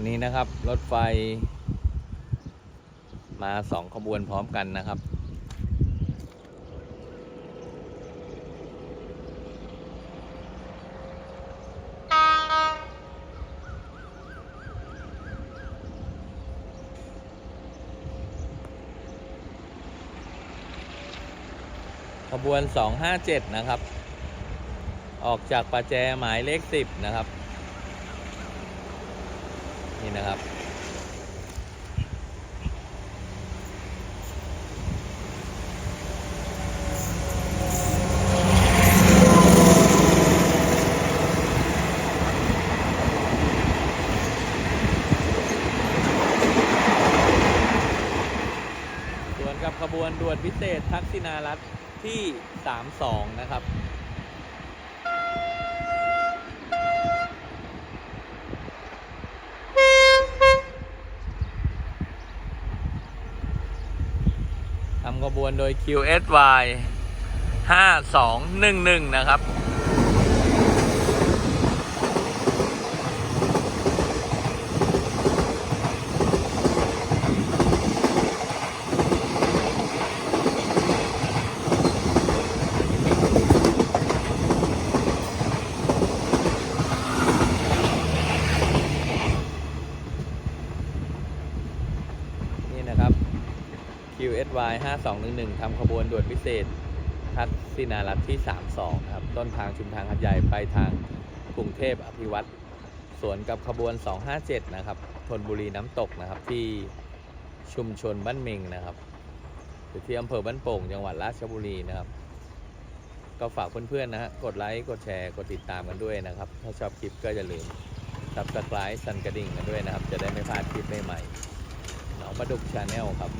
อนนี้นะครับรถไฟ มาสองขบวนพร้อมกันนะครับ ขบวน 257 นะครับ ออกจากประแจหมายเลข 10 นะครับ นี่นะครับ ส่วนกับขบวนด่วนพิเศษทักษิณารัฐที่ 32 นะครับำขบวนโดย QSY 5211 นะครับนี่นะครับ QSY 5211ทำขบวนด่วนพิเศษ ทักษิณารัฐที่ 32 ครับ ต้นทางชุมทางหัดใหญ่ไปทางกรุงเทพอภิวัตรสวนกับขบวน 257 นะครับธนบุรีน้ำตกนะครับที่ชุมชนบ้านเมงนะครับอยู่ที่อำเภอบ้านโป่งจังหวัดราชบุรีนะครับ ก็ฝากเพื่อนๆนะฮะกดไลค์กดแชร์กดติดตามกันด้วยนะครับ ถ้าชอบคลิปก็อย่าลืม subscribe สั่นกระดิ่งกันด้วยนะครับ จะได้ไม่พลาดคลิปใหม่ๆน้องประดุกชาแนลครับ